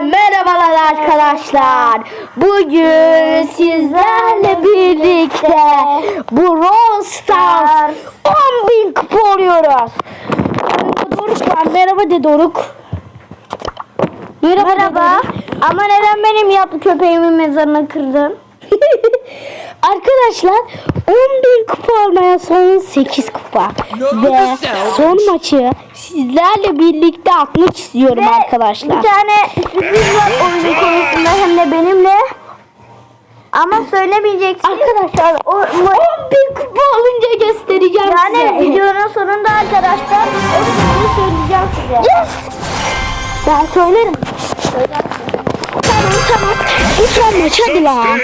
Merhabalar arkadaşlar. Bugün sizlerle birlikte Brawl Stars 10.000 kupa oluyoruz. Yanımda Doruk var. Merhaba de Doruk. Merhaba. Merhaba. Ama neden benim yapı köpeğimin mezarını kırdın? Arkadaşlar 10.000 kupa olmaya son 8 kupa. Ve son maçı sizlerle birlikte atmak istiyorum arkadaşlar. Bir tane sürpriz var oyun konusunda hem de benimle. Ama söylemeyeceksin. Arkadaşlar o ma- 10.000 kupa olunca göstereceğim yani size. videonun sonunda arkadaşlar o sürprizi söyleyeceğim size. Yes! Ben söylerim. Tamam tamam. Bu son maç hadi lan.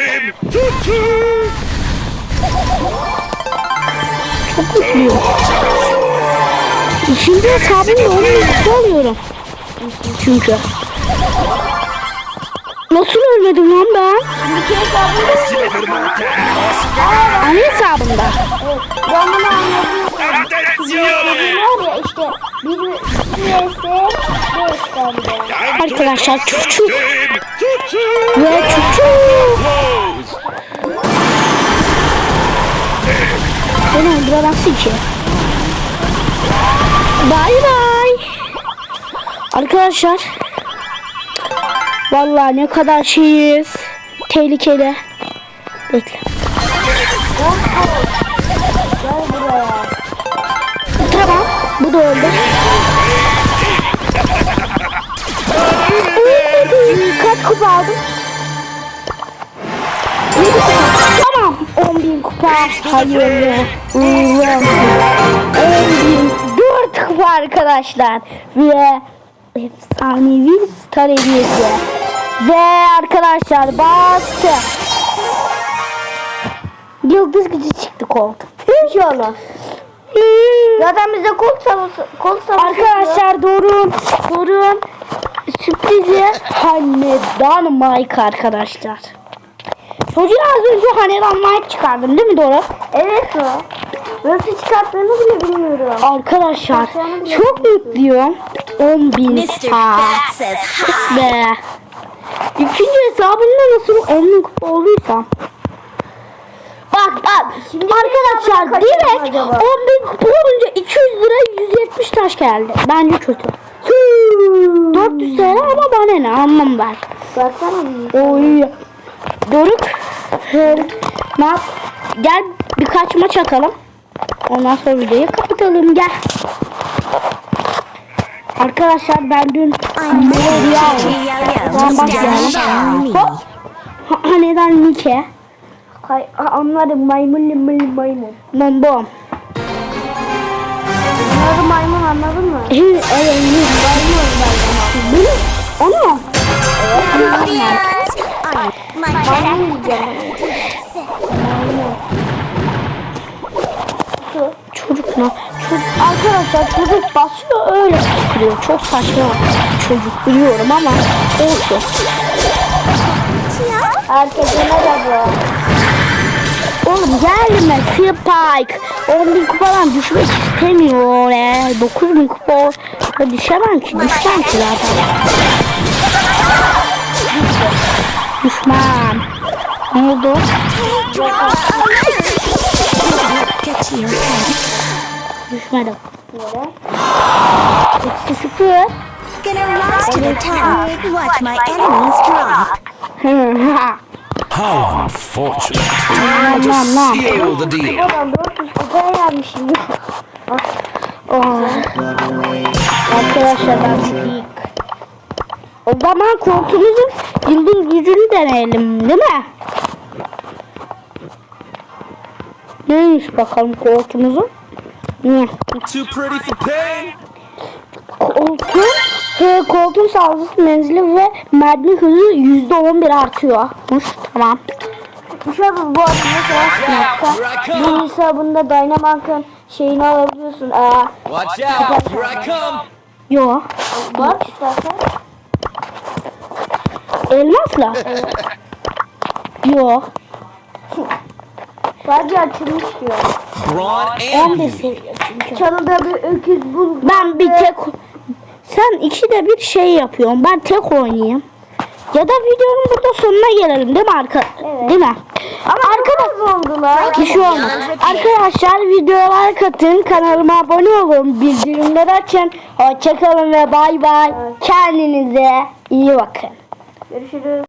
Çok mutluyum. İkinci hesabımda onun üstü oluyorum. Çünkü. Nasıl ölmedim lan ben? Bir kez daha bunu Ana hesabımda. ben bunu anladım. Var ya işte bir bir vs 5 bende. Arkadaşlar çocuk ve çocuk. Beni öldüremezsin. Bay bay. Arkadaşlar. Vallahi ne kadar şeyiz. Tehlikeli. Bekle. Tamam. Bu da öldü. Kaç kupa aldım? Kupa. Tamam. 10 bin kupa. Olsun. 10 bin. 4 kupa arkadaşlar. Ve efsanevi star hediyesi. Ve arkadaşlar bastı. Yıldız gücü çıktı koltuk. İnşallah. Zaten bize kol savaşı, kol savaşı Arkadaşlar durun. Durun. Sürprizi Hanedan Mike arkadaşlar. Çocuğa az önce Hanedan Mike çıkardım değil mi Doruk? Evet o. Nasıl çıkarttığını bile bilmiyorum. Arkadaşlar çok mutluyum. 10 bin. Be. İkinci hesabımda nasıl 10 bin kupa olduysam. Bak bak Şimdi arkadaşlar direkt acaba? 10 bin kupa olunca 200 lira 170 taş geldi. Bence kötü. 400 TL ama bana ne anlam ver. Baksana. Oy. Doruk. Ne yap? Gel birkaç maç atalım. Ondan sonra videoyu kapatalım gel. Arkadaşlar ben dün Tamam bak. Hop. Ha, neden Nike? Kay ha, anladım maymun maymun maymun. Bom bom. Anladım maymun anladın mı? Evet, Bunu, onu. Yes. I'm my Maymun diyeceğim. Çocuk ne? Çocuk, arkadaşlar çocuk basıyor öyle çıkıyor. Çok saçma çocuk biliyorum ama olsun. Herkese merhaba. Oğlum gelme Spike. 10 bin kupadan düşmek istemiyor. E. 9 bin kupa düşemem ki. Düşmem ki zaten. Düşmem. Ne oldu? Get to your head. Düşmedim. Böyle. Eksi sıfır. Gonna rise to the top. Watch my enemies drop. How unfortunate. Nam nam. Seal the deal. Buradan 400 kupaya gelmişim. Oh. Arkadaşlar ben büyük. O zaman koltuğumuzun yıldız gücünü deneyelim değil mi? Neymiş bakalım koltuğumuzun? Pain. Koltuğun, he, koltuğun saldırısı menzili ve mermi hızı yüzde on bir artıyormuş. Tamam. Şöyle bu arada mesela bu hesabında Dynamank'ın şeyini alabiliyorsun. Ee, Watch out! Here I come! Yo. bak istersen. Elmasla. Yo. Sadece açılmış diyor. Brawn and 11 seviye çünkü. Çanında bir öküz bul. Ben bir tek sen ikide bir şey yapıyorsun. Ben tek oynayayım. Ya da videonun burada sonuna gelelim değil mi arka? Değil mi? Ama arkadaşlar oldular. bir şey olmaz. Arkadaşlar videoya like atın, kanalıma abone olun, bildirimleri açın. Hoşçakalın ve bay bay. Kendinize iyi bakın. Görüşürüz.